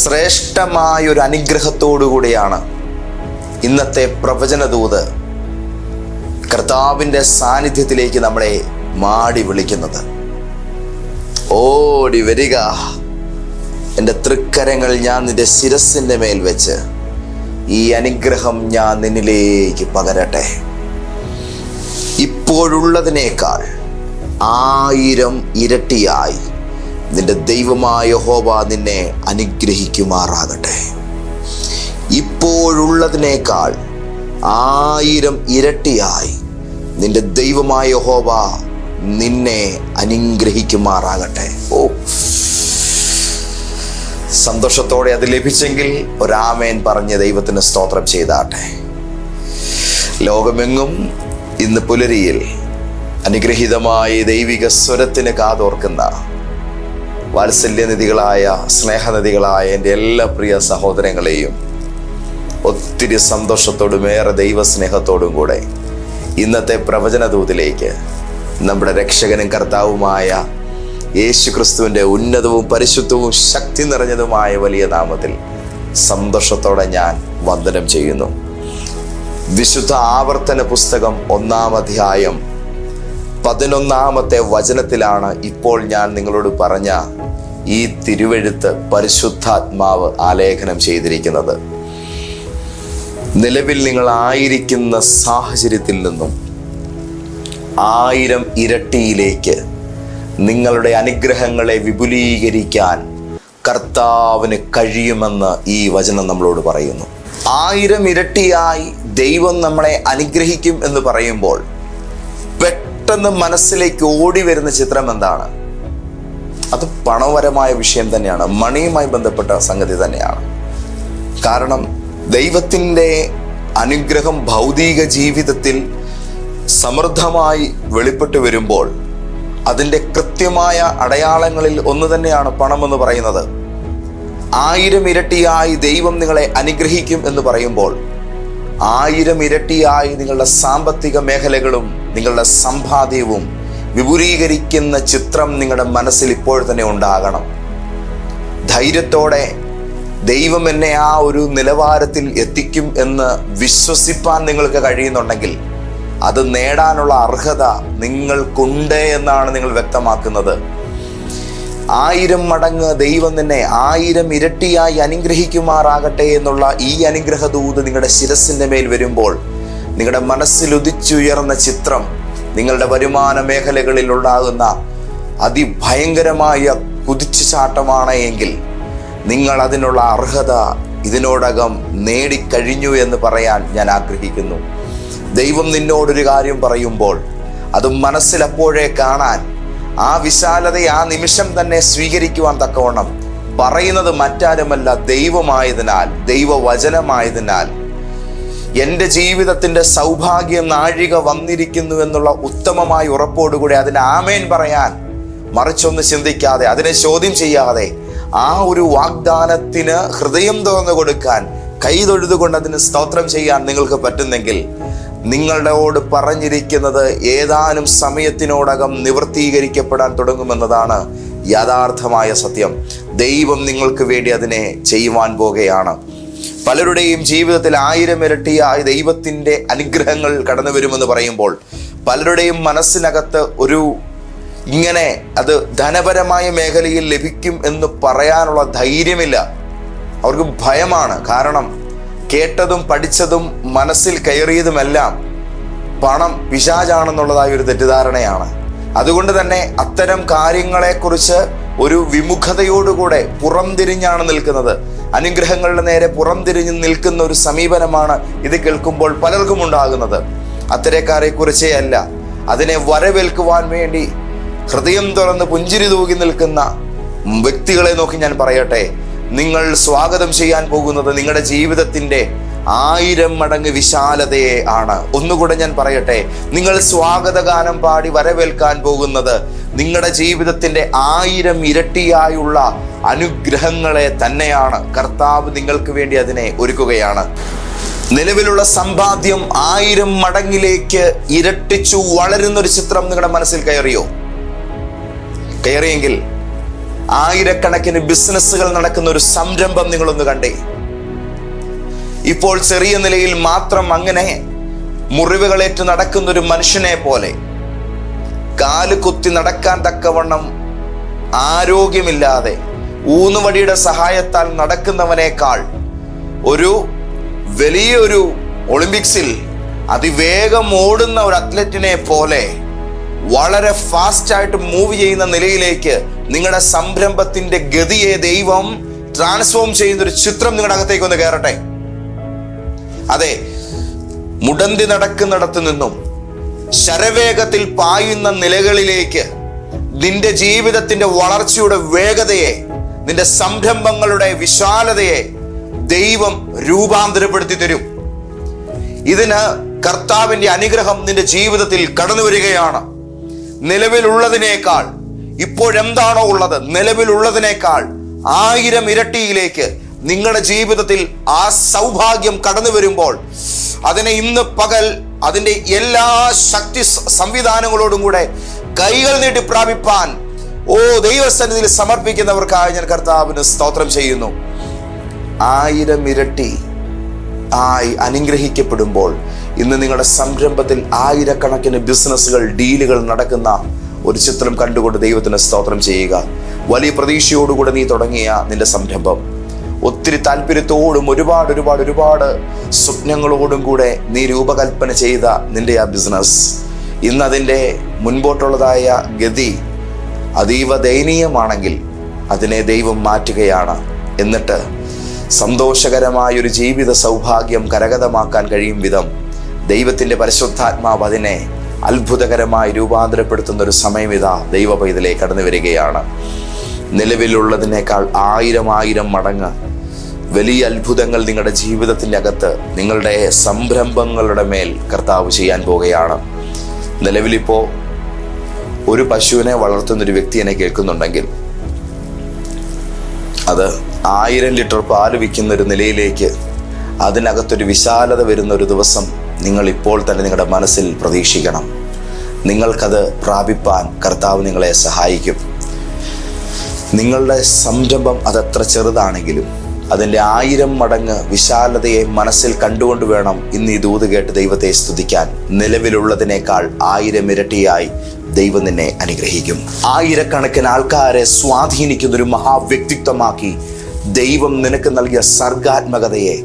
ശ്രേഷ്ഠമായ ഒരു അനുഗ്രഹത്തോടു കൂടിയാണ് ഇന്നത്തെ പ്രവചനദൂത് കർത്താവിന്റെ സാന്നിധ്യത്തിലേക്ക് നമ്മളെ മാടി വിളിക്കുന്നത്. ഓടി വരിക. എന്റെ തൃക്കരങ്ങൾ ഞാൻ നിന്റെ ശിരസിന്റെ മേൽ വെച്ച് ഈ അനുഗ്രഹം ഞാൻ നിന്നിലേക്ക് പകരട്ടെ. ഇപ്പോഴുള്ളതിനേക്കാൾ ആയിരം ഇരട്ടിയായി. നിന്റെ ദൈവമായ ഹോബ നിന്നെ അനുഗ്രഹിക്കുമാറാകട്ടെ. ഇപ്പോഴുള്ളതിനേക്കാൾ ആയിരം ഇരട്ടിയായി നിന്റെ ദൈവമായ ഹോബ നിന്നെ അനുഗ്രഹിക്കുമാറാകട്ടെ. ഓ. സന്തോഷത്തോടെ അത് ലഭിച്ചെങ്കിൽ ഒരാമേൻ പറഞ്ഞ് ദൈവത്തിന് സ്തോത്രം ചെയ്താട്ടെ. ലോകമെങ്ങും ഇന്ന് പുലരിയിൽ അനുഗ്രഹീതമായ ദൈവിക സ്വരത്തിന് കാതോർക്കുന്ന വാത്സല്യനിധികളായ സ്നേഹനിധികളായ എന്റെ എല്ലാ പ്രിയ സഹോദരങ്ങളെയും ഒത്തിരി സന്തോഷത്തോടും ഏറെ ദൈവസ്നേഹത്തോടും കൂടെ ഇന്നത്തെ പ്രവചനദൂതിലേക്ക് നമ്മുടെ രക്ഷകനും കർത്താവുമായ യേശു ക്രിസ്തുവിന്റെ ഉന്നതവും പരിശുദ്ധവും ശക്തി നിറഞ്ഞതുമായ വലിയ നാമത്തിൽ സന്തോഷത്തോടെ ഞാൻ വന്ദനം ചെയ്യുന്നു. വിശുദ്ധ ആവർത്തന പുസ്തകം ഒന്നാം അധ്യായം പതിനൊന്നാമത്തെ വചനത്തിലാണ് ഇപ്പോൾ ഞാൻ നിങ്ങളോട് പറഞ്ഞ ഈ തിരുവെഴുത്ത് പരിശുദ്ധാത്മാവ് ആലേഖനം ചെയ്തിരിക്കുന്നത്. നിലവിൽ നിങ്ങൾ ആയിരിക്കുന്ന സാഹചര്യത്തിൽ നിന്നും ആയിരം ഇരട്ടിയിലേക്ക് നിങ്ങളുടെ അനുഗ്രഹങ്ങളെ വിപുലീകരിക്കാൻ കർത്താവിന് കഴിയുമെന്ന് ഈ വചനം നമ്മളോട് പറയുന്നു. ആയിരം ഇരട്ടിയായി ദൈവം നമ്മളെ അനുഗ്രഹിക്കും എന്ന് പറയുമ്പോൾ പെട്ടെന്ന് മനസ്സിലേക്ക് ഓടി വരുന്ന ചിത്രം എന്താണ്? അത് പണപരമായ വിഷയം തന്നെയാണ്. മണിയുമായി ബന്ധപ്പെട്ട സംഗതി തന്നെയാണ്. കാരണം ദൈവത്തിന്റെ അനുഗ്രഹം ഭൗതിക ജീവിതത്തിൽ സമൃദ്ധമായി വെളിപ്പെട്ടു വരുമ്പോൾ അതിന്റെ കൃത്യമായ അടയാളങ്ങളിൽ ഒന്ന് തന്നെയാണ് പണമെന്ന് പറയുന്നത്. ആയിരം ഇരട്ടിയായി ദൈവം നിങ്ങളെ അനുഗ്രഹിക്കും എന്ന് പറയുമ്പോൾ ആയിരം ഇരട്ടിയായി നിങ്ങളുടെ സാമ്പത്തിക മേഖലകളും നിങ്ങളുടെ സമ്പാദ്യവും വിപുലീകരിക്കുന്ന ചിത്രം നിങ്ങളുടെ മനസ്സിൽ ഇപ്പോൾ തന്നെ ഉണ്ടാകണം. ധൈര്യത്തോടെ ദൈവം എന്നെ ആ ഒരു നിലവാരത്തിൽ എത്തിക്കും എന്ന് വിശ്വസിപ്പാൻ നിങ്ങൾക്ക് കഴിയുന്നുണ്ടെങ്കിൽ അത് നേടാനുള്ള അർഹത നിങ്ങൾക്കുണ്ട് എന്നാണ് നിങ്ങൾ വ്യക്തമാക്കുന്നത്. ആയിരം മടങ്ങ് ദൈവം നിന്നെ ആയിരം ഇരട്ടിയായി അനുഗ്രഹിക്കുമാറാകട്ടെ എന്നുള്ള ഈ അനുഗ്രഹ ദൂത് നിങ്ങളുടെ ശിരസിന്റെ മേൽ വരുമ്പോൾ നിങ്ങളുടെ മനസ്സിൽ ഉദിച്ചുയർന്ന ചിത്രം നിങ്ങളുടെ വരുമാന മേഖലകളിൽ ഉണ്ടാകുന്ന അതിഭയങ്കരമായ കുതിച്ചു ചാട്ടമാണ് എങ്കിൽ നിങ്ങൾ അതിനുള്ള അർഹത ഇതിനോടകം നേടിക്കഴിഞ്ഞു എന്ന് പറയാൻ ഞാൻ ആഗ്രഹിക്കുന്നു. ദൈവം നിന്നോടൊരു കാര്യം പറയുമ്പോൾ അത് മനസ്സിലപ്പോഴേ കാണാൻ ആ വിശാലതയെ ആ നിമിഷം തന്നെ സ്വീകരിക്കുവാൻ തക്കവണ്ണം പറയുന്നത് മറ്റാരുമല്ല ദൈവമായതിനാൽ ദൈവവചനമായതിനാൽ എന്റെ ജീവിതത്തിന്റെ സൗഭാഗ്യം നാഴിക വന്നിരിക്കുന്നു എന്നുള്ള ഉത്തമമായ ഉറപ്പോടുകൂടി അതിന് ആമേൻ പറയാൻ മറിച്ചൊന്ന് ചിന്തിക്കാതെ അതിനെ ചോദ്യം ചെയ്യാതെ ആ ഒരു വാഗ്ദാനത്തിന് ഹൃദയം തുറന്നു കൊടുക്കാൻ കൈതൊഴുതുകൊണ്ട് അതിന് സ്തോത്രം ചെയ്യാൻ നിങ്ങൾക്ക് പറ്റുന്നെങ്കിൽ നിങ്ങളോട് പറഞ്ഞിരിക്കുന്നത് ഏതാനും സമയത്തിനോടകം നിവർത്തീകരിക്കപ്പെടാൻ തുടങ്ങുമെന്നതാണ് യാഥാർത്ഥമായ സത്യം. ദൈവം നിങ്ങൾക്ക് വേണ്ടി അതിനെ ചെയ്യുവാൻ പോകുകയാണ് പലരുടെയും ജീവിതത്തിൽ ആയിരം ഇരട്ടിയായ ദൈവത്തിന്റെ അനുഗ്രഹങ്ങൾ കടന്നു വരുമെന്ന് പറയുമ്പോൾ പലരുടെയും മനസ്സിനകത്ത് ഒരു ഇങ്ങനെ അത് ധനപരമായ മേഖലയിൽ ലഭിക്കും എന്ന് പറയാനുള്ള ധൈര്യമില്ല. അവർക്ക് ഭയമാണ്. കാരണം കേട്ടതും പഠിച്ചതും മനസ്സിൽ കയറിയതുമെല്ലാം പണം പിശാചാണെന്നുള്ളതായ ഒരു തെറ്റിദ്ധാരണയാണ്. അതുകൊണ്ട് തന്നെ അത്തരം കാര്യങ്ങളെക്കുറിച്ച് ഒരു വിമുഖതയോടുകൂടെ പുറംതിരിഞ്ഞാണ് നിൽക്കുന്നത്. അനുഗ്രഹങ്ങളുടെ നേരെ പുറം പുറംതിരിഞ്ഞ് നിൽക്കുന്ന ഒരു സമീപനമാണ് ഇത് കേൾക്കുമ്പോൾ പലർക്കും ഉണ്ടാകുന്നത്. അത്തരക്കാരെ കുറിച്ചേ അല്ല. അതിനെ വരവേൽക്കുവാൻ വേണ്ടി ഹൃദയം തുറന്ന് പുഞ്ചിരി തൂകി നിൽക്കുന്ന വ്യക്തികളെ നോക്കി ഞാൻ പറയട്ടെ. നിങ്ങൾ സ്വാഗതം ചെയ്യാൻ പോകുന്നത് നിങ്ങളുടെ ജീവിതത്തിന്റെ ആയിരം മടങ്ങ് വിശാലതയെ ആണ്. ഒന്നുകൂടെ ഞാൻ പറയട്ടെ. നിങ്ങൾ സ്വാഗതഗാനം പാടി വരവേൽക്കാൻ പോകുന്നത് നിങ്ങളുടെ ജീവിതത്തിന്റെ ആയിരം ഇരട്ടിയായുള്ള അനുഗ്രഹങ്ങളെ തന്നെയാണ് കർത്താവ് നിങ്ങൾക്ക് വേണ്ടി അതിനെ ഒരുക്കുകയാണ്. നിലവിലുള്ള സമ്പാദ്യം ആയിരം മടങ്ങിലേക്ക് ഇരട്ടിച്ചു വളരുന്ന ഒരു ചിത്രം നിങ്ങളുടെ മനസ്സിൽ കയറിയോ? കയറിയെങ്കിൽ ആയിരക്കണക്കിന് ബിസിനസ്സുകൾ നടക്കുന്ന ഒരു സംരംഭം നിങ്ങളൊന്ന് കണ്ടേ. ഇപ്പോൾ ചെറിയ നിലയിൽ മാത്രം അങ്ങനെ മുറിവുകളേറ്റ് നടക്കുന്ന ഒരു മനുഷ്യനെ പോലെ കാൽ കുത്തി നടക്കാൻ തക്കവണ്ണം ആരോഗ്യമില്ലാതെ ഊന്നുവടിയുടെ സഹായത്താൽ നടക്കുന്നവനേക്കാൾ ഒരു വലിയൊരു ഒളിമ്പിക്സിൽ അതിവേഗം ഓടുന്ന ഒരു അത്ലറ്റിനെ പോലെ വളരെ ഫാസ്റ്റായിട്ട് മൂവ് ചെയ്യുന്ന നിലയിലേക്ക് നിങ്ങളുടെ സംരംഭത്തിന്റെ ഗതിയെ ദൈവം ട്രാൻസ്ഫോം ചെയ്യുന്ന ഒരു ചിത്രം നിങ്ങളുടെ അകത്തേക്ക് ഒന്ന് കയറട്ടെ? അതെ മുടന്തി നടക്കുന്നിടത്ത് നിന്നും ശരവേഗത്തിൽ പായുന്ന നിലകളിലേക്ക് നിന്റെ ജീവിതത്തിന്റെ വളർച്ചയുടെ വേഗതയെ നിന്റെ സംരംഭങ്ങളുടെ വിശാലതയെ ദൈവം രൂപാന്തരപ്പെടുത്തി തരും. ഇതിന് കർത്താവിന്റെ അനുഗ്രഹം നിന്റെ ജീവിതത്തിൽ കടന്നു വരികയാണ്. നിലവിലുള്ളതിനേക്കാൾ ഇപ്പോഴെന്താണോ ഉള്ളത് നിലവിലുള്ളതിനേക്കാൾ ആയിരം ഇരട്ടിയിലേക്ക് നിങ്ങളുടെ ജീവിതത്തിൽ ആ സൗഭാഗ്യം കടന്നു വരുമ്പോൾ അതിനെ ഇന്ന് പകൽ അതിന്റെ എല്ലാ ശക്തി സംവിധാനങ്ങളോടും കൂടെ കൈകൾ നീട്ടി പ്രാപിപ്പാൻ ഓ ദൈവസന്നിധിയിൽ സമർപ്പിക്കുന്നവർക്കായി ഞാൻ കർത്താവിന് സ്തോത്രം ചെയ്യുന്നു. ആയിരം ഇരട്ടി ആയി അനുഗ്രഹിക്കപ്പെടുമ്പോൾ ഇന്ന് നിങ്ങളുടെ സംരംഭത്തിൽ ആയിരക്കണക്കിന് ബിസിനസ്സുകൾ ഡീലുകൾ നടക്കുന്ന ഒരു ചിത്രം കണ്ടുകൊണ്ട് ദൈവത്തിന് സ്തോത്രം ചെയ്യുക. വലിയ പ്രതീക്ഷയോടുകൂടെ നീ തുടങ്ങിയ നിന്റെ സംരംഭം. ഒത്തിരി താല്പര്യത്തോടും ഒരുപാട് ഒരുപാട് ഒരുപാട് സ്വപ്നങ്ങളോടും കൂടെ നീ രൂപകൽപ്പന ചെയ്ത നിന്റെ ആ ബിസിനസ് ഇന്ന് അതിന്റെ മുൻപോട്ടുള്ളതായ ഗതി അതീവ ദയനീയമാണെങ്കിൽ അതിനെ ദൈവം മാറ്റുകയാണ്. എന്നിട്ട് സന്തോഷകരമായ ഒരു ജീവിത സൗഭാഗ്യം കരഗതമാക്കാൻ കഴിയും വിധം ദൈവത്തിന്റെ പരിശുദ്ധാത്മാവ് അതിനെ അത്ഭുതകരമായി രൂപാന്തരപ്പെടുത്തുന്ന ഒരു സമയം ഇതാ ദൈവ പൈതലേ കടന്നു വരികയാണ്. നിലവിലുള്ളതിനേക്കാൾ ആയിരം ആയിരം മടങ്ങ് വലിയ അത്ഭുതങ്ങൾ നിങ്ങളുടെ ജീവിതത്തിനകത്ത് നിങ്ങളുടെ സംരംഭങ്ങളുടെ മേൽ കർത്താവ് ചെയ്യാൻ പോവുകയാണ്. നിലവിലിപ്പോ ഒരു പശുവിനെ വളർത്തുന്ന ഒരു വ്യക്തി എന്നെ കേൾക്കുന്നുണ്ടെങ്കിൽ അത് ആയിരം ലിറ്റർ പാൽ വിൽക്കുന്ന ഒരു നിലയിലേക്ക് അതിനകത്തൊരു വിശാലത വരുന്ന ഒരു ദിവസം നിങ്ങൾ ഇപ്പോൾ തന്നെ നിങ്ങളുടെ മനസ്സിൽ പ്രതീക്ഷിക്കണം. നിങ്ങൾക്കത് പ്രാപിപ്പാൻ കർത്താവ് നിങ്ങളെ സഹായിക്കും. നിങ്ങളുടെ സംരംഭം അതത്ര ചെറുതാണെങ്കിലും അതിന്റെ ആയിരം മടങ്ങ് വിശാലതയെ മനസ്സിൽ കണ്ടുകൊണ്ട് വേണം ഇന്ന് ഈ ദൂത് കേട്ട് ദൈവത്തെ സ്തുതിക്കാൻ. നിലവിലുള്ളതിനേക്കാൾ ആയിരം ഇരട്ടിയായി ദൈവം നിന്നെ അനുഗ്രഹിക്കും. ആയിരക്കണക്കിന് ആൾക്കാരെ സ്വാധീനിക്കുന്ന ഒരു മഹാവ്യക്തിത്വമാക്കി ദൈവം നിനക്ക് നൽകിയ സർഗാത്മകതയെ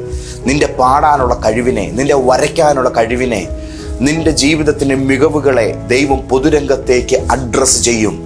നിന്റെ പാടാനുള്ള കഴിവിനെ നിന്റെ വരയ്ക്കാനുള്ള കഴിവിനെ നിന്റെ ജീവിതത്തിന്റെ മികവുകളെ ദൈവം പൊതുരംഗത്തേക്ക് അഡ്രസ്സ് ചെയ്യും.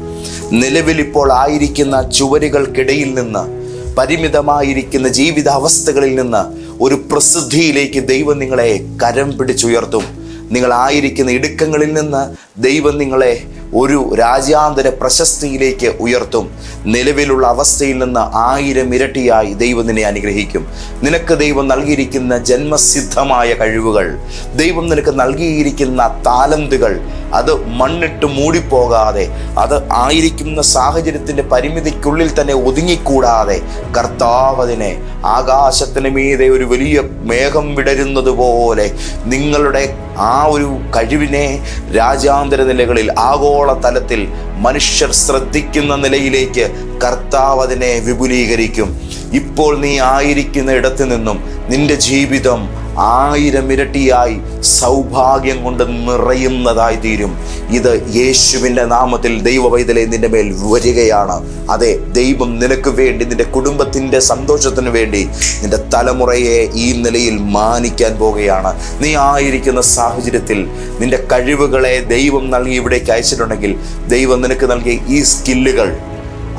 നിലവിൽ ഇപ്പോൾ ആയിരിക്കുന്ന ചുവരുകൾക്കിടയിൽ നിന്ന് പരിമിതമായിരിക്കുന്ന ജീവിതാവസ്ഥകളിൽ നിന്ന് ഒരു പ്രസിദ്ധിയിലേക്ക് ദൈവം നിങ്ങളെ കരം പിടിച്ചുയർത്തും. നിങ്ങളായിരിക്കുന്ന ഇടുക്കങ്ങളിൽ നിന്ന് ദൈവം നിങ്ങളെ ഒരു രാജ്യാന്തര പ്രശസ്തിയിലേക്ക് ഉയർത്തും. നിലവിലുള്ള അവസ്ഥയിൽ നിന്ന് ആയിരം ഇരട്ടിയായി ദൈവം നിന്നെ അനുഗ്രഹിക്കും. നിനക്ക് ദൈവം നൽകിയിരിക്കുന്ന ജന്മസിദ്ധമായ കഴിവുകൾ ദൈവം നിനക്ക് നൽകിയിരിക്കുന്ന താലന്തുകൾ അത് മണ്ണിട്ട് മൂടിപ്പോകാതെ അത് ആയിരിക്കുന്ന സാഹചര്യത്തിന്റെ പരിമിതിക്കുള്ളിൽ തന്നെ ഒതുങ്ങിക്കൂടാതെ കർത്താവ് അതിനെ ആകാശത്തിന് മീതെ ഒരു വലിയ മേഘം വിടരുന്നത് പോലെ നിങ്ങളുടെ ആ ഒരു കഴിവിനെ രാജ്യാന്തര നിലകളിൽ ആഗോള തലത്തിൽ മനുഷ്യർ ശ്രദ്ധിക്കുന്ന നിലയിലേക്ക് കർത്താവ് അതിനെ വിപുലീകരിക്കും. ഇപ്പോൾ നീ ആയിരിക്കുന്ന ഇടത്തു നിന്നും നിന്റെ ജീവിതം ആയിരം ഇരട്ടിയായി സൗഭാഗ്യം കൊണ്ട് നിറയുന്നതായി തീരും. ഇത് യേശുവിന്റെ നാമത്തിൽ ദൈവവൈതലെ നിന്റെ മേൽ വരികയാണ്. അതെ ദൈവം നിനക്ക് വേണ്ടി നിന്റെ കുടുംബത്തിന്റെ സന്തോഷത്തിന് വേണ്ടി നിന്റെ തലമുറയെ ഈ നിലയിൽ മാനിക്കാൻ പോകുകയാണ് നീ ആയിരിക്കുന്ന സാഹചര്യത്തിൽ നിന്റെ കഴിവുകളെ ദൈവം നൽകി ഇവിടേക്ക് അയച്ചിട്ടുണ്ടെങ്കിൽ ദൈവം നിനക്ക് നൽകിയ ഈ സ്കില്ലുകൾ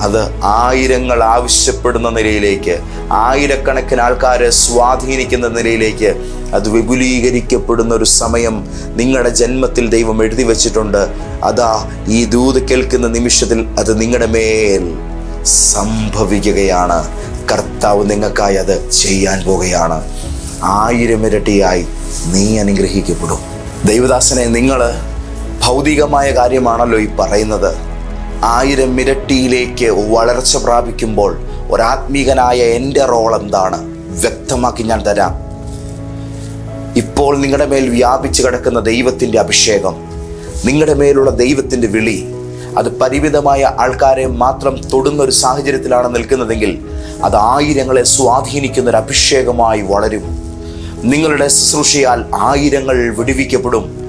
അത് ആയിരങ്ങൾ ആവശ്യപ്പെടുന്ന നിലയിലേക്ക് ആയിരക്കണക്കിന് ആൾക്കാരെ സ്വാധീനിക്കുന്ന നിലയിലേക്ക് അത് വിപുലീകരിക്കപ്പെടുന്ന ഒരു സമയം നിങ്ങളുടെ ജന്മത്തിൽ ദൈവം എഴുതി വച്ചിട്ടുണ്ട്. അതാ ഈ ദൂത് കേൾക്കുന്ന നിമിഷത്തിൽ അത് നിങ്ങളുടെ മേൽ സംഭവിക്കുകയാണ്. കർത്താവ് നിങ്ങൾക്കായി അത് ചെയ്യാൻ പോകുകയാണ് ആയിരം ഇരട്ടിയായി നീ അനുഗ്രഹിക്കപ്പെടും. ദൈവദാസനെ നിങ്ങൾ ഭൗതികമായ കാര്യമാണല്ലോ ഈ പറയുന്നത്. ആയിരം ഇരട്ടിയിലേക്ക് വളർച്ച പ്രാപിക്കുമ്പോൾ ഒരാത്മീകനായ എന്റെ റോൾ എന്താണ്? വ്യക്തമാക്കി ഞാൻ തരാം. ഇപ്പോൾ നിങ്ങളുടെ മേൽ വ്യാപിച്ചു കിടക്കുന്ന ദൈവത്തിന്റെ അഭിഷേകം നിങ്ങളുടെ മേലുള്ള ദൈവത്തിന്റെ വിളി അത് പരിമിതമായ ആൾക്കാരെ മാത്രം തൊടുന്ന ഒരു സാഹചര്യത്തിലാണ് നിൽക്കുന്നതെങ്കിൽ അത് ആയിരങ്ങളെ സ്വാധീനിക്കുന്ന ഒരു അഭിഷേകമായി വളരും. നിങ്ങളുടെ ശുശ്രൂഷയാൽ ആയിരങ്ങൾ വിടുവിക്കപ്പെടും.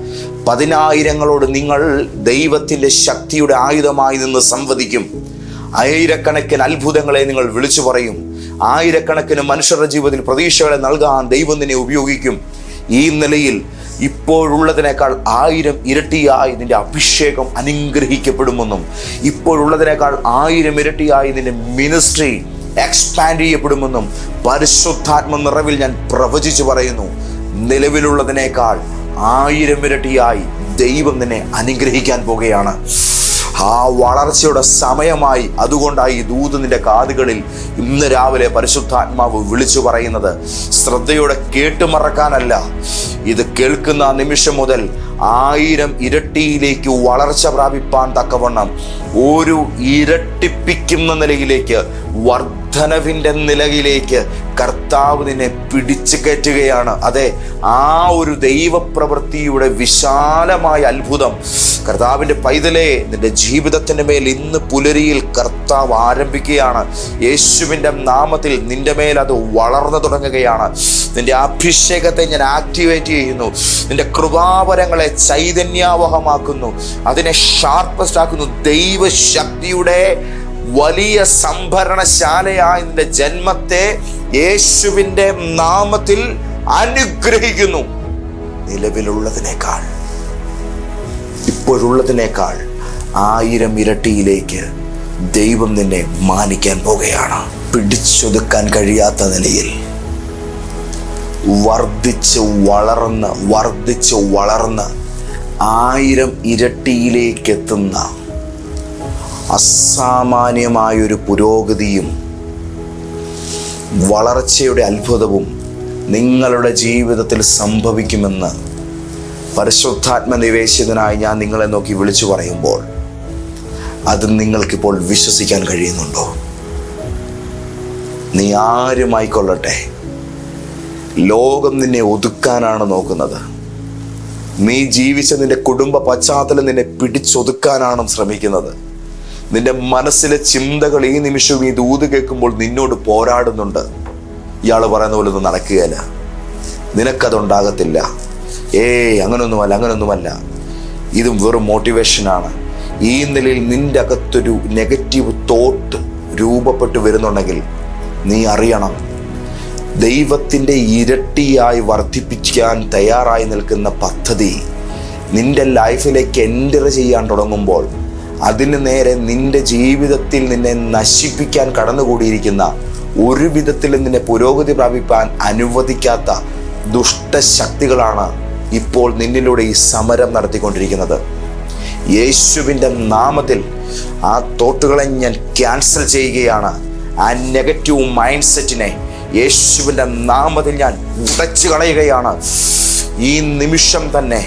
പതിനായിരങ്ങളോട് നിങ്ങൾ ദൈവത്തിന്റെ ശക്തിയുടെ ആയുധമായി നിന്ന് സംവദിക്കും. ആയിരക്കണക്കിന് അത്ഭുതങ്ങളെ നിങ്ങൾ വിളിച്ചു പറയും. ആയിരക്കണക്കിന് മനുഷ്യരുടെ ജീവിതത്തിൽ പ്രതീക്ഷകളെ നൽകാൻ ദൈവം നിന്നെ ഉപയോഗിക്കും. ഈ നിലയിൽ ഇപ്പോഴുള്ളതിനേക്കാൾ ആയിരം ഇരട്ടിയായി നിന്റെ അഭിഷേകം അനുഗ്രഹിക്കപ്പെടുമെന്നും ഇപ്പോഴുള്ളതിനേക്കാൾ ആയിരം ഇരട്ടിയായി നിന്റെ മിനിസ്ട്രി എക്സ്പാൻഡ് ചെയ്യപ്പെടുമെന്നും പരിശുദ്ധാത്മ നിറവിൽ ഞാൻ പ്രവചിച്ചു പറയുന്നു. നിലവിലുള്ളതിനേക്കാൾ ആയിരം ഇരട്ടിയായി ദൈവം നിന്നെ അനുഗ്രഹിക്കാൻ പോകുകയാണ് ആ വളർച്ചയുടെ സമയമായി അതുകൊണ്ടായി ദൂത് നിന്റെ കാതുകളിൽ ഇന്ന് രാവിലെ പരിശുദ്ധാത്മാവ് വിളിച്ചു പറയുന്നത്. ശ്രദ്ധയോടെ കേട്ടുമറക്കാനല്ല. ഇത് കേൾക്കുന്ന നിമിഷം മുതൽ ആയിരം ഇരട്ടിയിലേക്ക് വളർച്ച പ്രാപിപ്പാൻ തക്കവണ്ണം ഒരു ഇരട്ടിപ്പിക്കുന്ന നിലയിലേക്ക് വർധനവിന്റെ നിലയിലേക്ക് കർത്താവ് നിന്നെ പിടിച്ചു കയറ്റുകയാണ്. അതെ ആ ഒരു ദൈവപ്രവൃത്തിയുടെ വിശാലമായ അത്ഭുതം കർത്താവിന്റെ പൈതലെ നിന്റെ ജീവിതത്തിന്റെ മേൽ ഇന്ന് പുലരിയിൽ കർത്താവ് ആരംഭിക്കുകയാണ്. യേശുവിന്റെ നാമത്തിൽ നിന്റെ മേൽ അത് വളർന്നു തുടങ്ങുകയാണ്. നിന്റെ അഭിഷേകത്തെ ഞാൻ ആക്ടിവേറ്റ് ചെയ്യുന്നു. നിന്റെ കൃപാവരങ്ങളെ ചൈതന്യാവഹമാക്കുന്നു. അതിനെ ഷാർപ്പസ്റ്റ് ആക്കുന്നു ദൈവശക്തിയുടെ വലിയ സംഭരണശാലയായ ജന്മത്തെ യേശുവിന്റെ നാമത്തിൽ അനുഗ്രഹിക്കുന്നു. നിലവിലുള്ളതിനേക്കാൾ ഇപ്പോഴുള്ളതിനേക്കാൾ ആയിരം ഇരട്ടിയിലേക്ക് ദൈവം നിന്നെ മാനിക്കാൻ പോകുകയാണ് പിടിച്ചൊതുക്കാൻ കഴിയാത്ത നിലയിൽ വർദ്ധിച്ച് വളർന്ന് വർദ്ധിച്ച് വളർന്ന് ആയിരം ഇരട്ടിയിലേക്കെത്തുന്ന അസാമാന്യമായൊരു പുരോഗതിയും വളർച്ചയുടെ അത്ഭുതവും നിങ്ങളുടെ ജീവിതത്തിൽ സംഭവിക്കുമെന്ന് പരിശുദ്ധാത്മ നിവേശിതനായി ഞാൻ നിങ്ങളെ നോക്കി വിളിച്ചു പറയുമ്പോൾ അത് നിങ്ങൾക്കിപ്പോൾ വിശ്വസിക്കാൻ കഴിയുന്നുണ്ടോ? നീ ആരുമായിക്കൊള്ളട്ടെ? ലോകം നിന്നെ ഒതുക്കാനാണ് നോക്കുന്നത്. നീ ജീവിച്ച നിന്റെ കുടുംബ പശ്ചാത്തലം നിന്നെ പിടിച്ചൊതുക്കാനാണ് ശ്രമിക്കുന്നത്. നിന്റെ മനസ്സിലെ ചിന്തകൾ ഈ നിമിഷവും ഈ ദൂത് കേൾക്കുമ്പോൾ നിന്നോട് പോരാടുന്നുണ്ട്. ഇയാൾ പറയുന്ന പോലെ ഒന്നും നടക്കുകയില്ല. നിനക്കതുണ്ടാകത്തില്ല. ഏയ് അങ്ങനൊന്നുമല്ല അങ്ങനൊന്നുമല്ല. ഇതും വെറും മോട്ടിവേഷനാണ്. ഈ നിലയിൽ നിന്റെ അകത്തൊരു നെഗറ്റീവ് തോട്ട് രൂപപ്പെട്ടു വരുന്നുണ്ടെങ്കിൽ നീ അറിയണം. ദൈവത്തിന്റെ ഇരട്ടിയായി വർദ്ധിപ്പിക്കാൻ തയ്യാറായി നിൽക്കുന്ന പദ്ധതി നിന്റെ ലൈഫിലേക്ക് എന്റർ ചെയ്യാൻ തുടങ്ങുമ്പോൾ അതിന് നേരെ നിന്റെ ജീവിതത്തിൽ നിന്നെ നശിപ്പിക്കാൻ കടന്നുകൂടിയിരിക്കുന്ന ഒരു വിധത്തിലും നിന്നെ പുരോഗതി പ്രാപിപ്പാൻ അനുവദിക്കാത്ത ദുഷ്ടശക്തികളാണ് ഇപ്പോൾ നിന്നിലൂടെ ഈ സമരം നടത്തിക്കൊണ്ടിരിക്കുന്നത്. യേശുവിന്റെ നാമത്തിൽ ആ തോട്ടുകളെ ഞാൻ ക്യാൻസൽ ചെയ്യുകയാണ്. ആ നെഗറ്റീവ് മൈൻഡ് സെറ്റിനെ യേശുവിന്റെ നാമത്തിൽ ഞാൻ ഉടച്ചു കളയുകയാണ്. ഈ നിമിഷം തന്നെ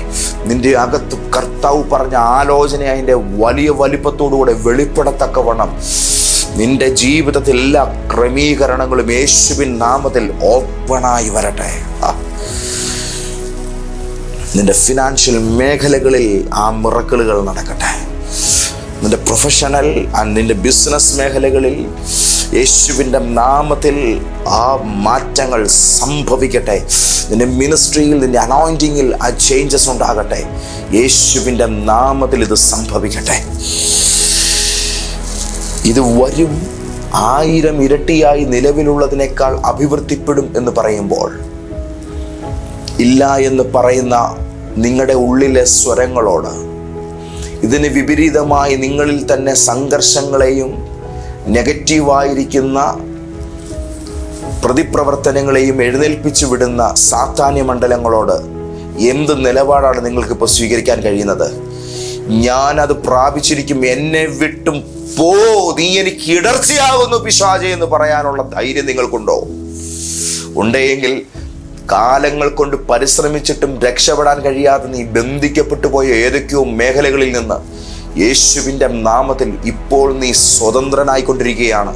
നിന്റെ അകത്ത് കർത്താവ് പറഞ്ഞ ആലോചന അതിന്റെ വലിയ വലിപ്പത്തോടുകൂടെ വെളിപ്പെടത്തക്കവണ്ണം നിന്റെ ജീവിതത്തിൽ എല്ലാ ക്രമീകരണങ്ങളും യേശുവിൻ നാമത്തിൽ ഓപ്പണായി വരട്ടെ. നിന്റെ ഫിനാൻഷ്യൽ മേഖലകളിൽ ആ മിറക്കിളുകൾ നടക്കട്ടെ. നിന്റെ പ്രൊഫഷണൽ ആൻഡ് നിന്റെ ബിസിനസ് മേഖലകളിൽ യേശുവിന്റെ നാമത്തിൽ ആ മാറ്റങ്ങൾ സംഭവിക്കട്ടെ. നിന്റെ മിനിസ്ട്രിയിൽ നിന്റെ അനോയിന്റിങ്ങിൽ ആ ചേഞ്ചസ് ഉണ്ടാകട്ടെ. യേശുവിന്റെ നാമത്തിൽ ഇത് സംഭവിക്കട്ടെ. ഇത് വരും ആയിരം ഇരട്ടിയായി നിലവിലുള്ളതിനേക്കാൾ അഭിവൃദ്ധിപ്പെടും എന്ന് പറയുമ്പോൾ ഇല്ല എന്ന് പറയുന്ന നിങ്ങളുടെ ഉള്ളിലെ സ്വരങ്ങളോട് ഇതിന് വിപരീതമായി നിങ്ങളിൽ തന്നെ സംഘർഷങ്ങളെയും നെഗറ്റീവായിരിക്കുന്ന പ്രതിപ്രവർത്തനങ്ങളെയും എഴുന്നേൽപ്പിച്ചു വിടുന്ന സാത്താന്യ മണ്ഡലങ്ങളോട് എന്ത് നിലപാടാണ് നിങ്ങൾക്കിപ്പോൾ സ്വീകരിക്കാൻ കഴിയുന്നത്? ഞാൻ അത് പ്രാപിച്ചിരിക്കും എന്നെ വിട്ടും പോ നീ എനിക്ക് ഇടർച്ചയാകുന്നു പിശാചെ എന്ന് പറയാനുള്ള ധൈര്യം നിങ്ങൾക്കുണ്ടോ? ഉണ്ടെങ്കിൽ കാലങ്ങൾ കൊണ്ട് പരിശ്രമിച്ചിട്ടും രക്ഷപ്പെടാൻ കഴിയാതെ നീ ബന്ധിക്കപ്പെട്ടു പോയ ഏതൊക്കെയോ മേഖലകളിൽ നിന്ന് യേശുവിന്റെ നാമത്തിൽ ഇപ്പോൾ നീ സ്വതന്ത്രനായിക്കൊണ്ടിരിക്കുകയാണ്.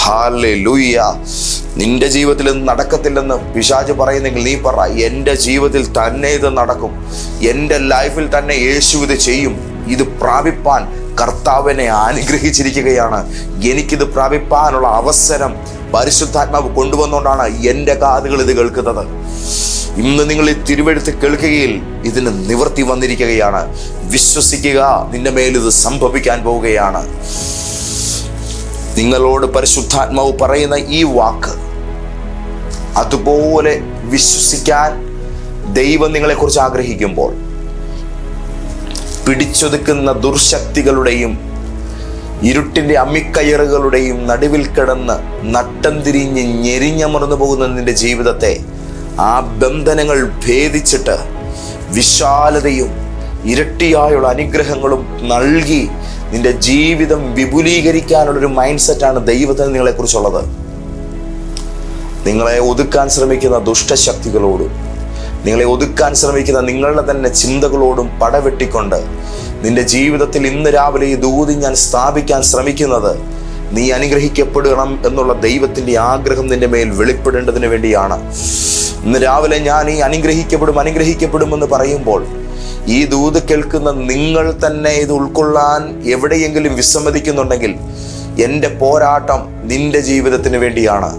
ഹാലൂയ്യ നിന്റെ ജീവിതത്തിൽ നടക്കത്തില്ലെന്ന് പിശാജ് പറയുന്നെങ്കിൽ നീ പറ എന്റെ ജീവിതത്തിൽ തന്നെ ഇത് നടക്കും. എന്റെ ലൈഫിൽ തന്നെ യേശു ഇത് ചെയ്യും. ഇത് പ്രാപിപ്പാൻ കർത്താവിനെ അനുഗ്രഹിച്ചിരിക്കുകയാണ്. എനിക്കിത് പ്രാപിപ്പാനുള്ള അവസരം പരിശുദ്ധാത്മാവ് കൊണ്ടുവന്നുകൊണ്ടാണ് എന്റെ കാതുകൾ ഇത് കേൾക്കുന്നത്. ഇന്ന് നിങ്ങൾ ഈ തിരുവെടുത്ത് കേൾക്കുകയിൽ ഇതിന് നിവർത്തി വന്നിരിക്കുകയാണ്. വിശ്വസിക്കുക നിന്റെ മേൽ ഇത് സംഭവിക്കാൻ പോവുകയാണ്. നിങ്ങളോട് പരിശുദ്ധാത്മാവ് പറയുന്ന ഈ വാക്ക് അതുപോലെ വിശ്വസിക്കാൻ ദൈവം നിങ്ങളെക്കുറിച്ച് ആഗ്രഹിക്കുമ്പോൾ പിടിച്ചൊതുക്കുന്ന ദുർശക്തികളുടെയും ഇരുട്ടിന്റെ അമ്മിക്കയറുകളുടെയും നടുവിൽ കിടന്ന് നട്ടം തിരിഞ്ഞ് ഞെരിഞ്ഞമർന്നു പോകുന്ന നിന്റെ ജീവിതത്തെ ആ ബന്ധനങ്ങൾ ഭേദിച്ചിട്ട് വിശാലതയും ഇരട്ടിയായുള്ള അനുഗ്രഹങ്ങളും നൽകി നിന്റെ ജീവിതം വിപുലീകരിക്കാനുള്ളൊരു മൈൻഡ് സെറ്റാണ് ദൈവത്തിന് നിങ്ങളെക്കുറിച്ചുള്ളത്. നിങ്ങളെ ഒതുക്കാൻ ശ്രമിക്കുന്ന ദുഷ്ടശക്തികളോടും നിങ്ങളെ ഒതുക്കാൻ ശ്രമിക്കുന്ന നിങ്ങളുടെ തന്നെ ചിന്തകളോടും പടവെട്ടിക്കൊണ്ട് നിന്റെ ജീവിതത്തിൽ ഇന്ന് രാവിലെ ഈ ദൂതി ഞാൻ സ്ഥാപിക്കാൻ ശ്രമിക്കുന്നത് നീ അനുഗ്രഹിക്കപ്പെടണം എന്നുള്ള ദൈവത്തിന്റെ ആഗ്രഹം നിന്റെ മേൽ വെളിപ്പെടേണ്ടതിന് വേണ്ടിയാണ്. ഇന്ന് രാവിലെ ഞാൻ ഈ അനുഗ്രഹിക്കപ്പെടും അനുഗ്രഹിക്കപ്പെടുമെന്ന് പറയുമ്പോൾ ഈ ദൂത് കേൾക്കുന്ന നിങ്ങൾ തന്നെ ഇത് ഉൾക്കൊള്ളാൻ എവിടെയെങ്കിലും വിസമ്മതിക്കുന്നുണ്ടെങ്കിൽ എന്റെ പോരാട്ടം നിന്റെ ജീവിതത്തിന് വേണ്ടിയാണ്.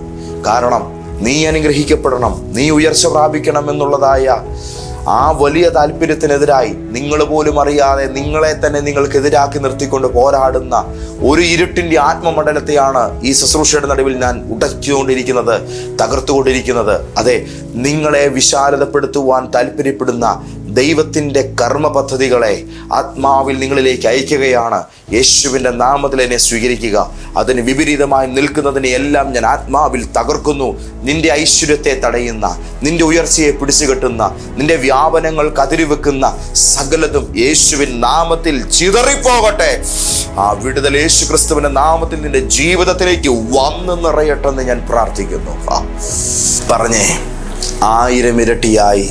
കാരണം നീ അനുഗ്രഹിക്കപ്പെടണം നീ ഉയർച്ച പ്രാപിക്കണം എന്നുള്ളതായ ആ വലിയ താല്പര്യത്തിനെതിരായി നിങ്ങൾ പോലും അറിയാതെ നിങ്ങളെ തന്നെ നിങ്ങൾക്കെതിരാക്കി നിർത്തിക്കൊണ്ട് പോരാടുന്ന ഒരു ഇരുട്ടിന്റെ ആത്മമണ്ഡലത്തെയാണ് ഈ ശുശ്രൂഷയുടെ നടുവിൽ ഞാൻ ഉടച്ചുകൊണ്ടിരിക്കുന്നത് തകർത്തുകൊണ്ടിരിക്കുന്നത്. അതെ നിങ്ങളെ വിശാലതപ്പെടുത്തുവാൻ താല്പര്യപ്പെടുന്ന ദൈവത്തിന്റെ കർമ്മ പദ്ധതികളെ ആത്മാവിൽ നിങ്ങളിലേക്ക് അയക്കുകയാണ്. യേശുവിന്റെ നാമത്തിൽ എന്നെ സ്വീകരിക്കുക. അതിന് വിപരീതമായി നിൽക്കുന്നതിനെ എല്ലാം ഞാൻ ആത്മാവിൽ തകർക്കുന്നു. നിന്റെ ഐശ്വര്യത്തെ തടയുന്ന നിന്റെ ഉയർച്ചയെ പിടിച്ചുകെട്ടുന്ന നിന്റെ വ്യാപനങ്ങൾ കതിരുവെക്കുന്ന സകലതും യേശുവിൻ നാമത്തിൽ ചിതറിപ്പോകട്ടെ. ആ വിടുതൽ യേശു ക്രിസ്തുവിന്റെ നാമത്തിൽ നിന്റെ ജീവിതത്തിലേക്ക് വന്നു നിറയട്ടെന്ന് ഞാൻ പ്രാർത്ഥിക്കുന്നു. പറഞ്ഞേ ആയിരം ഇരട്ടിയായി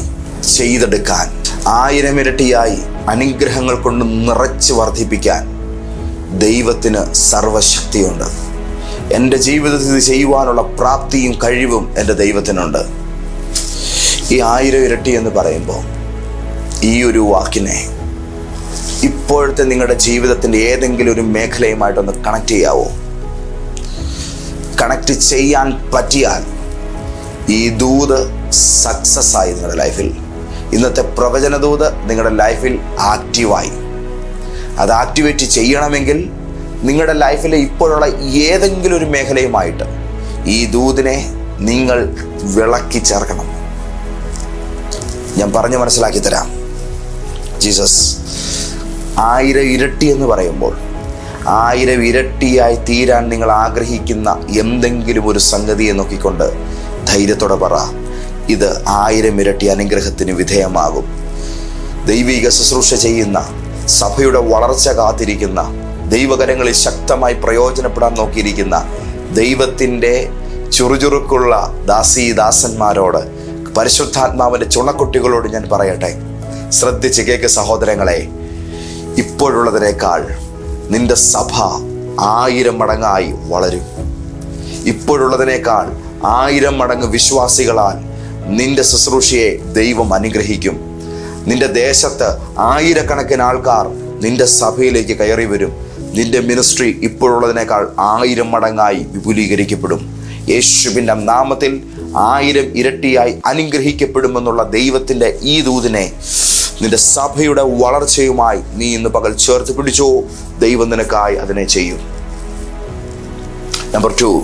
ചെയ്തെടുക്കാൻ ആയിരം ഇരട്ടിയായി അനുഗ്രഹങ്ങൾ കൊണ്ട് നിറച്ച് വർദ്ധിപ്പിക്കാൻ ദൈവത്തിന് സർവശക്തിയുണ്ട്. എന്റെ ജീവിതത്തിൽ ഇത് ചെയ്യുവാനുള്ള പ്രാപ്തിയും കഴിവും എന്റെ ദൈവത്തിനുണ്ട്. ഈ ആയിരം ഇരട്ടി എന്ന് പറയുമ്പോൾ ഈ ഒരു വാക്കിനെ ഇപ്പോഴത്തെ നിങ്ങളുടെ ജീവിതത്തിന്റെ ഏതെങ്കിലും ഒരു മേഖലയുമായിട്ടൊന്ന് കണക്ട് ചെയ്യാവോ? കണക്ട് ചെയ്യാൻ പറ്റിയാൽ ഈ ദൂത് സക്സസ് ആയി നിങ്ങളുടെ ലൈഫിൽ ഇന്നത്തെ പ്രവചനദൂത് നിങ്ങളുടെ ലൈഫിൽ ആക്റ്റീവായി. അത് ആക്ടിവേറ്റ് ചെയ്യണമെങ്കിൽ നിങ്ങളുടെ ലൈഫിലെ ഇപ്പോഴുള്ള ഏതെങ്കിലും ഒരു മേഖലയുമായിട്ട് ഈ ദൂതിനെ നിങ്ങൾ വിളക്കി ചേർക്കണം. ഞാൻ പറഞ്ഞു മനസ്സിലാക്കി തരാം. ജീസസ് ആയിരം ഇരട്ടി എന്ന് പറയുമ്പോൾ ആയിരം ഇരട്ടിയായി തീരാൻ നിങ്ങൾ ആഗ്രഹിക്കുന്ന എന്തെങ്കിലും ഒരു സംഗതിയെ നോക്കിക്കൊണ്ട് ധൈര്യത്തോടെ പറ. ഇത് ആയിരം ഇരട്ടി അനുഗ്രഹത്തിന് വിധേയമാകും. ദൈവിക ശുശ്രൂഷ ചെയ്യുന്ന സഭയുടെ വളർച്ച കാത്തിരിക്കുന്ന ദൈവകരങ്ങളിൽ ശക്തമായി പ്രയോജനപ്പെടാൻ നോക്കിയിരിക്കുന്ന ദൈവത്തിന്റെ ചുറുചുറുക്കുള്ള ദാസി ദാസന്മാരോട് പരിശുദ്ധാത്മാവിന്റെ ചുണക്കുട്ടികളോട് ഞാൻ പറയട്ടെ. ശ്രദ്ധിച്ച് കേക്ക് സഹോദരങ്ങളെ ഇപ്പോഴുള്ളതിനേക്കാൾ നിന്റെ സഭ ആയിരം മടങ്ങായി വളരും. ഇപ്പോഴുള്ളതിനേക്കാൾ ആയിരം മടങ്ങ് വിശ്വാസികളാൽ നിന്റെ ശുശ്രൂഷയെ ദൈവം അനുഗ്രഹിക്കും. നിന്റെ ദേശത്ത് ആയിരക്കണക്കിന് ആൾക്കാർ നിന്റെ സഭയിലേക്ക് കയറി വരും. നിന്റെ മിനിസ്ട്രി ഇപ്പോഴുള്ളതിനേക്കാൾ ആയിരം മടങ്ങായി വിപുലീകരിക്കപ്പെടും. യേശുവിന്റെ നാമത്തിൽ ആയിരം ഇരട്ടിയായി അനുഗ്രഹിക്കപ്പെടുമെന്നുള്ള ദൈവത്തിന്റെ ഈ ദൂതിനെ നിന്റെ സഭയുടെ വളർച്ചയുമായി നീ ഇന്ന് പകൽ ചേർത്ത് പിടിച്ചോ. ദൈവം നിനക്കായി അതിനെ ചെയ്യും. നമ്പർ ടു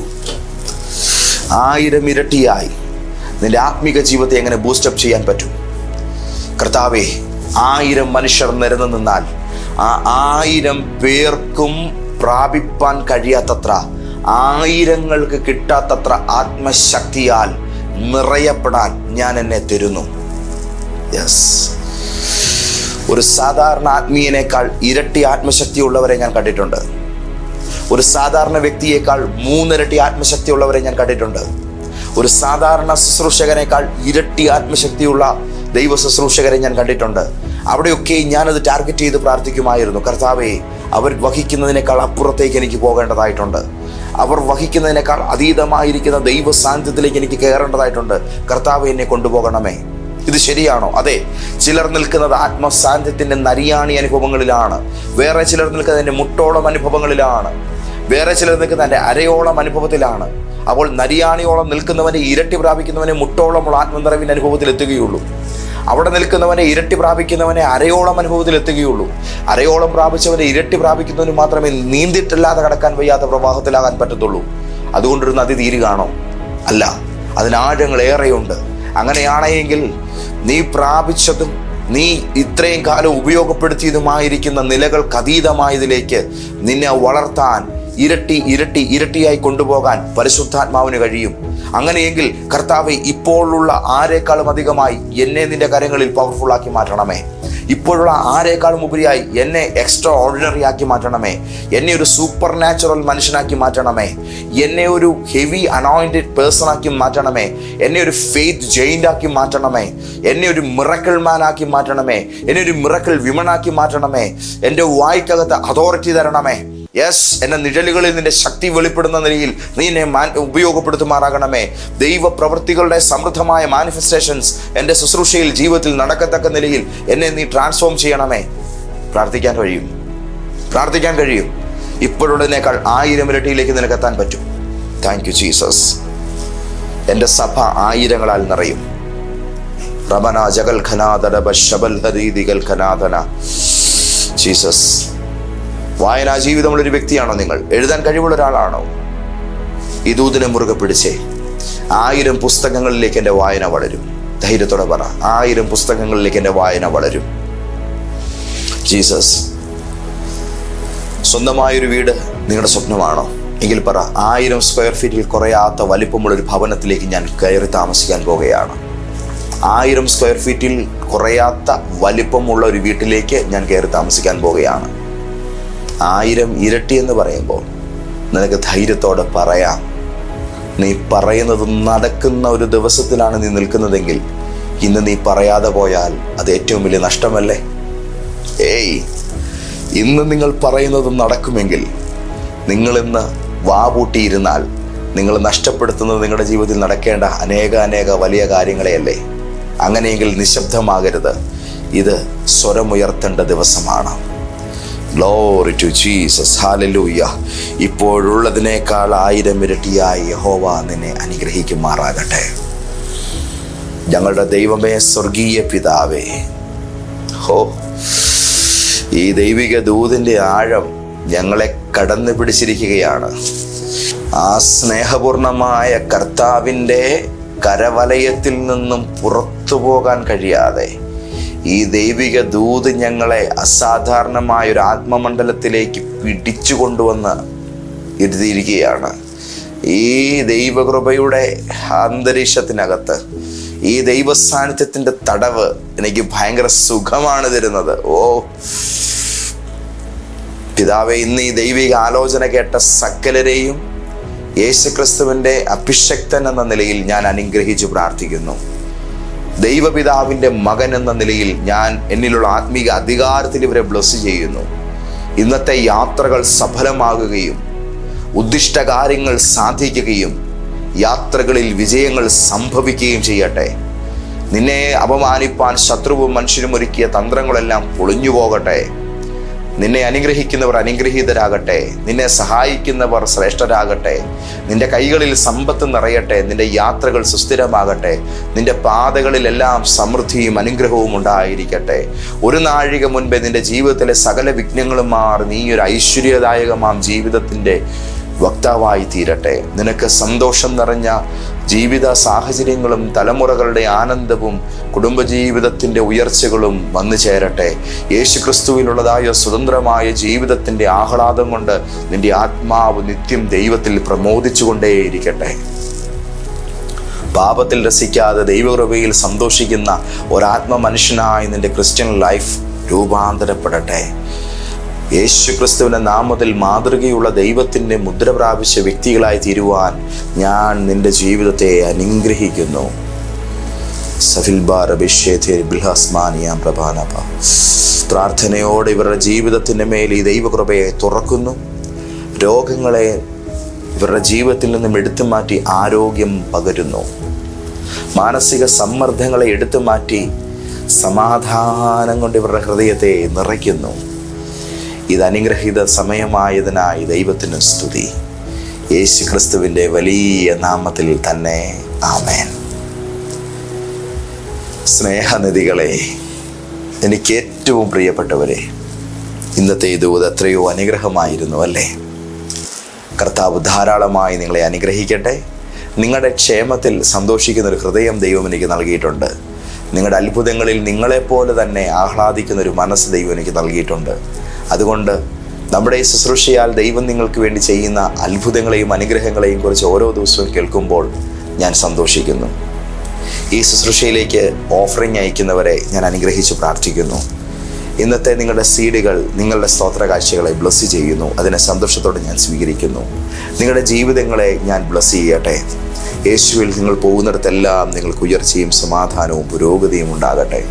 ആയിരം ഇരട്ടിയായി നിന്റെ ആത്മീക ജീവിതത്തെ എങ്ങനെ ബൂസ്റ്റപ്പ് ചെയ്യാൻ പറ്റും? കർത്താവെ ആയിരം മനുഷ്യർ നിരന്നു നിന്നാൽ ആ ആയിരം പേർക്കും പ്രാപിപ്പാൻ കഴിയാത്തത്ര ആയിരങ്ങൾക്ക് കിട്ടാത്തത്ര ആത്മശക്തിയാൽ നിറയപ്പെടാൻ ഞാൻ എന്നെ തരുന്നു. യെസ് ഒരു സാധാരണ ആത്മീയനേക്കാൾ ഇരട്ടി ആത്മശക്തി ഉള്ളവരെ ഞാൻ കണ്ടിട്ടുണ്ട്. ഒരു സാധാരണ വ്യക്തിയേക്കാൾ മൂന്നിരട്ടി ആത്മശക്തി ഉള്ളവരെ ഞാൻ കണ്ടിട്ടുണ്ട്. ഒരു സാധാരണ ശുശ്രൂഷകനേക്കാൾ ഇരട്ടി ആത്മശക്തിയുള്ള ദൈവ ശുശ്രൂഷകരെ ഞാൻ കണ്ടിട്ടുണ്ട്. അവിടെയൊക്കെ ഞാനത് ടാർഗറ്റ് ചെയ്ത് പ്രാർത്ഥിക്കുമായിരുന്നു. കർത്താവെ അവർ വഹിക്കുന്നതിനേക്കാൾ അപ്പുറത്തേക്ക് എനിക്ക് പോകേണ്ടതായിട്ടുണ്ട്. അവർ വഹിക്കുന്നതിനേക്കാൾ അതീതമായിരിക്കുന്ന ദൈവ സാന്നിധ്യത്തിലേക്ക് എനിക്ക് കയറേണ്ടതായിട്ടുണ്ട്. കർത്താവ് എന്നെ കൊണ്ടുപോകണമേ. ഇത് ശരിയാണോ? അതെ. ചിലർ നിൽക്കുന്നത് ആത്മസാന്നിധ്യത്തിന്റെ നരിയാണി അനുഭവങ്ങളിലാണ്. വേറെ ചിലർ നിൽക്കുന്നതിന്റെ മുട്ടോളം അനുഭവങ്ങളിലാണ്. വേറെ ചിലർ നിൽക്കുന്നതിന്റെ അരയോളം അനുഭവത്തിലാണ്. അപ്പോൾ നരിയാണിയോളം നിൽക്കുന്നവനെ ഇരട്ടി പ്രാപിക്കുന്നവനെ മുട്ടോളമുള്ള ആത്മനിറവിന്റെ അനുഭവത്തിൽ എത്തുകയുള്ളൂ. അവിടെ നിൽക്കുന്നവനെ ഇരട്ടി പ്രാപിക്കുന്നവനെ അരയോളം അനുഭവത്തിൽ എത്തുകയുള്ളൂ. അരയോളം പ്രാപിച്ചവനെ ഇരട്ടി പ്രാപിക്കുന്നവന് മാത്രമേ നീന്തിയിട്ടില്ലാതെ കടക്കാൻ വയ്യാത്ത പ്രവാഹത്തിലാകാൻ പറ്റത്തുള്ളൂ. അതുകൊണ്ടൊരു നദി തീരുകയാണോ? അല്ല. അതിനാഴങ്ങൾ ഏറെയുണ്ട്. അങ്ങനെയാണെങ്കിൽ നീ പ്രാപിച്ചതും നീ ഇത്രയും കാലം ഉപയോഗപ്പെടുത്തിയതുമായിരിക്കുന്ന നിലകൾക്ക് അതീതമായതിലേക്ക് നിന്നെ വളർത്താൻ ഇരട്ടി ഇരട്ടി ഇരട്ടിയായി കൊണ്ടുപോകാൻ പരിശുദ്ധാത്മാവിന് കഴിയും. അങ്ങനെയെങ്കിൽ കർത്താവ് ഇപ്പോഴുള്ള ആരെക്കാളും അധികമായി എന്നെ നിന്റെ കരങ്ങളിൽ പവർഫുൾ ആക്കി മാറ്റണമേ. ഇപ്പോഴുള്ള ആരെക്കാളും ഉപരിയായി എന്നെ എക്സ്ട്രാ ഓർഡിനറി ആക്കി മാറ്റണമേ. എന്നെ ഒരു സൂപ്പർ നാച്ചുറൽ മനുഷ്യനാക്കി മാറ്റണമേ. എന്നെ ഒരു ഹെവി അനോയിന്റഡ് പേഴ്സൺ ആക്കി മാറ്റണമേ. എന്നെ ഒരു ഫെയ്ത്ത് ജെയിന്റ് ആക്കി മാറ്റണമേ. എന്നെ ഒരു മിറക്കിൾ മാൻ ആക്കി മാറ്റണമേ. എന്നെ ഒരു മിറക്കിൾ ആക്കി മാറ്റണമേ. എന്റെ വായിക്കകത്ത് അതോറിറ്റി തരണമേ. യെസ് എന്റെ നിഴലുകളിൽ നിന്റെ ശക്തി വെളിപ്പെടുന്ന നിലയിൽ നീ എന്നെ മാൻ ഉപയോഗപ്പെടുത്തുമാറാകണമേ. ദൈവ പ്രവൃത്തികളുടെ സമൃദ്ധമായ മാനിഫെസ്റ്റേഷൻസ് എന്റെ ശുശ്രൂഷയിൽ ജീവിതത്തിൽ നടക്കത്തക്ക നിലയിൽ എന്നെ നീ ട്രാൻസ്ഫോം ചെയ്യണമേ. പ്രാർത്ഥിക്കാൻ കഴിയും. പ്രാർത്ഥിക്കാൻ കഴിയും. ഇപ്പോഴുള്ളതിനേക്കാൾ ആയിരം ഇരട്ടിയിലേക്ക് നിനക്കെത്താൻ പറ്റും. താങ്ക് യു ജീസസ് എന്റെ സഭ ആയിരങ്ങളാൽ നിറയും. റബന ജഗൽ ഖനാദടബ ശബൽ ഹരീതികൾ ഖനാദന ജീസസ് വായനാ ജീവിതമുള്ള ഒരു വ്യക്തിയാണോ നിങ്ങൾ? എഴുതാൻ കഴിവുള്ള ഒരാളാണോ? ഈ ദൂതിനെ മുറുകെ പിടിച്ചേ ആയിരം പുസ്തകങ്ങളിലേക്ക് എന്റെ വായന വളരും. ധൈര്യത്തോടെ പറ ആയിരം പുസ്തകങ്ങളിലേക്ക് എന്റെ വായന വളരും. ജീസസ് സ്വന്തമായൊരു വീട് നിങ്ങളുടെ സ്വപ്നമാണോ? എങ്കിൽ പറ ആയിരം സ്ക്വയർ ഫീറ്റിൽ കുറയാത്ത വലിപ്പമുള്ള ഒരു ഭവനത്തിലേക്ക് ഞാൻ കയറി താമസിക്കാൻ പോവുകയാണ് ആയിരം സ്ക്വയർ ഫീറ്റിൽ കുറയാത്ത വലിപ്പമുള്ള ഒരു വീട്ടിലേക്ക് ഞാൻ കയറി താമസിക്കാൻ പോവുകയാണ് ആയിരം ഇരട്ടി എന്ന് പറയുമ്പോൾ നിനക്ക് ധൈര്യത്തോടെ പറയാം. നീ പറയുന്നത് നടക്കുന്ന ഒരു ദിവസത്തിലാണ് നീ നിൽക്കുന്നതെങ്കിൽ ഇന്ന് നീ പറയാതെ പോയാൽ അത് ഏറ്റവും വലിയ നഷ്ടമല്ലേ? ഏയ് ഇന്ന് നിങ്ങൾ പറയുന്നത് നടക്കുമെങ്കിൽ നിങ്ങൾ ഇന്ന് വാപൂട്ടിയിരുന്നാൽ നിങ്ങൾ നഷ്ടപ്പെടുത്തുന്നത് നിങ്ങളുടെ ജീവിതത്തിൽ നടക്കേണ്ട അനേക അനേക വലിയ കാര്യങ്ങളെയല്ലേ? അങ്ങനെയെങ്കിൽ നിശബ്ദമാകരുത്. ഇത് സ്വരമുയർത്തേണ്ട ദിവസമാണ്. ഗ്ലോറി ടു ജീസസ് ഹാലലൂയ ഇപ്പോഴുള്ളതിനേക്കാൾ ആയിരം ഇരട്ടിയായി യഹോവ നിന്നെ അനുഗ്രഹിക്കുമാറാകട്ടെ. ഞങ്ങളുടെ ദൈവമേ സ്വർഗീയ പിതാവേ ഹോ ഈ ദൈവിക ദൂതിന്റെ ആഴം ഞങ്ങളെ കടന്നു പിടിച്ചിരിക്കുകയാണ്. ആ സ്നേഹപൂർണമായ കർത്താവിന്റെ കരവലയത്തിൽ നിന്നും പുറത്തു പോകാൻ കഴിയാതെ ഈ ദൈവിക ദൂത് ഞങ്ങളെ അസാധാരണമായ ഒരു ആത്മമണ്ഡലത്തിലേക്ക് പിടിച്ചു കൊണ്ടുവന്ന് ഇരുത്തിയിരിക്കുകയാണ് ഈ ദൈവകൃപയുടെ അന്തരീക്ഷത്തിനകത്ത് ഈ ദൈവ സാന്നിധ്യത്തിന്റെ തടവ് എനിക്ക് ഭയങ്കര സുഖമാണ് തരുന്നത്. ഓ പിതാവെ ഇന്ന് ഈ ദൈവിക ആലോചന കേട്ട സകലരെയും യേശുക്രിസ്തുവിന്റെ അഭിഷക്തൻ എന്ന നിലയിൽ ഞാൻ അനുഗ്രഹിച്ചു പ്രാർത്ഥിക്കുന്നു. ദൈവപിതാവിന്റെ മകൻ എന്ന നിലയിൽ ഞാൻ എന്നിലുള്ള ആത്മീക അധികാരത്തിൽ ഇവരെ ബ്ലസ് ചെയ്യുന്നു. ഇന്നത്തെ യാത്രകൾ സഫലമാകുകയും ഉദ്ദിഷ്ട കാര്യങ്ങൾ സാധിക്കുകയും യാത്രകളിൽ വിജയങ്ങൾ സംഭവിക്കുകയും ചെയ്യട്ടെ. നിന്നെ അപമാനിപ്പാൻ ശത്രുവും മനുഷ്യനും ഒരുക്കിയ തന്ത്രങ്ങളെല്ലാം പൊളിഞ്ഞു പോകട്ടെ നിന്നെ അനുഗ്രഹിക്കുന്നവർ അനുഗ്രഹീതരാകട്ടെ. നിന്നെ സഹായിക്കുന്നവർ ശ്രേഷ്ഠരാകട്ടെ. നിന്റെ കൈകളിൽ സമ്പത്ത് നിറയട്ടെ. നിന്റെ യാത്രകൾ സുസ്ഥിരമാകട്ടെ. നിന്റെ പാതകളിലെല്ലാം സമൃദ്ധിയും അനുഗ്രഹവും ഉണ്ടായിരിക്കട്ടെ. ഒരു നാഴിക മുൻപേ നിന്റെ ജീവിതത്തിലെ സകല വിഘ്നങ്ങളും മാറി നീ ഒരു ഐശ്വര്യദായകമാം ജീവിതത്തിന്റെ വക്താവായി തീരട്ടെ. നിനക്ക് സന്തോഷം നിറഞ്ഞ ജീവിത സാഹചര്യങ്ങളും തലമുറകളുടെ ആനന്ദവും കുടുംബജീവിതത്തിന്റെ ഉയർച്ചകളും വന്നു ചേരട്ടെ. യേശു ക്രിസ്തുവിലുള്ളതായ സ്വതന്ത്രമായ ജീവിതത്തിന്റെ ആഹ്ലാദം കൊണ്ട് നിന്റെ ആത്മാവ് നിത്യം ദൈവത്തിൽ പ്രമോദിച്ചുകൊണ്ടേയിരിക്കട്ടെ. പാപത്തിൽ രസിക്കാതെ ദൈവകൃപയിൽ സന്തോഷിക്കുന്ന ഒരാത്മ മനുഷ്യനായി നിന്റെ ക്രിസ്ത്യൻ ലൈഫ് രൂപാന്തരപ്പെടട്ടെ. യേശു ക്രിസ്തുവിന്റെ നാമത്തിൽ മാതൃകയുള്ള ദൈവത്തിന്റെ മുദ്ര പ്രാപിച്ച വ്യക്തികളായി തീരുവാൻ ഞാൻ നിന്റെ ജീവിതത്തെ അനുഗ്രഹിക്കുന്നു. പ്രാർത്ഥനയോടെ ഇവരുടെ ജീവിതത്തിന്റെ മേൽ ഈ ദൈവകൃപയെ തുറക്കുന്നു. രോഗങ്ങളെ ഇവരുടെ ജീവിതത്തിൽ നിന്നും എടുത്തു മാറ്റി ആരോഗ്യം പകരുന്നു. മാനസിക സമ്മർദ്ദങ്ങളെ എടുത്തു മാറ്റി സമാധാനം കൊണ്ട് ഇവരുടെ ഹൃദയത്തെ നിറയ്ക്കുന്നു. ഇത് അനുഗ്രഹീത സമയമായതിനായി ദൈവത്തിന് സ്തുതി. യേശു ക്രിസ്തുവിന്റെ വലിയ നാമത്തിൽ തന്നെ ആമേൻ. സ്നേഹനിധികളെ എനിക്ക് ഏറ്റവും പ്രിയപ്പെട്ടവരെ ഇന്നത്തെ ഇത് എത്രയോ അനുഗ്രഹമായിരുന്നു അല്ലേ? കർത്താവ് ധാരാളമായി നിങ്ങളെ അനുഗ്രഹിക്കട്ടെ. നിങ്ങളുടെ ക്ഷേമത്തിൽ സന്തോഷിക്കുന്ന ഒരു ഹൃദയം ദൈവം എനിക്ക് നൽകിയിട്ടുണ്ട്. നിങ്ങളുടെ അത്ഭുതങ്ങളിൽ നിങ്ങളെപ്പോലെ തന്നെ ആഹ്ലാദിക്കുന്ന ഒരു മനസ്സ് ദൈവം എനിക്ക് നൽകിയിട്ടുണ്ട്. അതുകൊണ്ട് നമ്മുടെ ഈ ശുശ്രൂഷയാൽ ദൈവം നിങ്ങൾക്ക് വേണ്ടി ചെയ്യുന്ന അത്ഭുതങ്ങളെയും അനുഗ്രഹങ്ങളെയും കുറിച്ച് ഓരോ ദിവസവും കേൾക്കുമ്പോൾ ഞാൻ സന്തോഷിക്കുന്നു. ഈ ശുശ്രൂഷയിലേക്ക് ഓഫറിങ് അയക്കുന്നവരെ ഞാൻ അനുഗ്രഹിച്ച് പ്രാർത്ഥിക്കുന്നു. ഇന്നത്തെ നിങ്ങളുടെ സീഡുകൾ നിങ്ങളുടെ സ്തോത്ര കാഴ്ചകളെ ബ്ലസ് ചെയ്യുന്നു. അതിനെ സന്തോഷത്തോടെ ഞാൻ സ്വീകരിക്കുന്നു. നിങ്ങളുടെ ജീവിതങ്ങളെ ഞാൻ ബ്ലസ് ചെയ്യട്ടെ. യേശുവിൽ നിങ്ങൾ പോകുന്നിടത്തെല്ലാം നിങ്ങൾക്ക് ഉയർച്ചയും സമാധാനവും പുരോഗതിയും ഉണ്ടാകട്ടെ.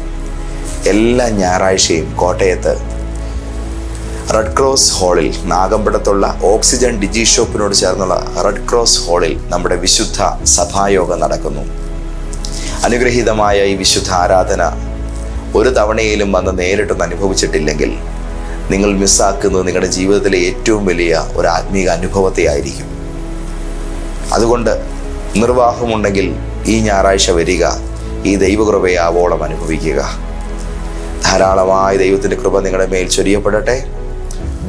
എല്ലാ ഞായറാഴ്ചയും കോട്ടയത്ത് റെഡ് ക്രോസ് ഹാളിൽ നാഗമ്പടത്തുള്ള ഓക്സിജൻ ഡിജി ഷോപ്പിനോട് ചേർന്നുള്ള റെഡ് ക്രോസ് ഹാളിൽ നമ്മുടെ വിശുദ്ധ സഭായോഗം നടക്കുന്നു. അനുഗ്രഹീതമായ ഈ വിശുദ്ധ ആരാധന ഒരു തവണയിലും വന്ന് നേരിട്ടൊന്ന് അനുഭവിച്ചിട്ടില്ലെങ്കിൽ നിങ്ങൾ മിസ്സാക്കുന്നത് നിങ്ങളുടെ ജീവിതത്തിലെ ഏറ്റവും വലിയ ഒരു ആത്മീക അനുഭവത്തെ ആയിരിക്കും. അതുകൊണ്ട് നിർവാഹമുണ്ടെങ്കിൽ ഈ ഞായറാഴ്ച വരിക ഈ ദൈവകൃപയെ ആവോളം അനുഭവിക്കുക. ധാരാളമായ ദൈവത്തിന്റെ കൃപ നിങ്ങളുടെ മേൽ ചൊരിയപ്പെടട്ടെ.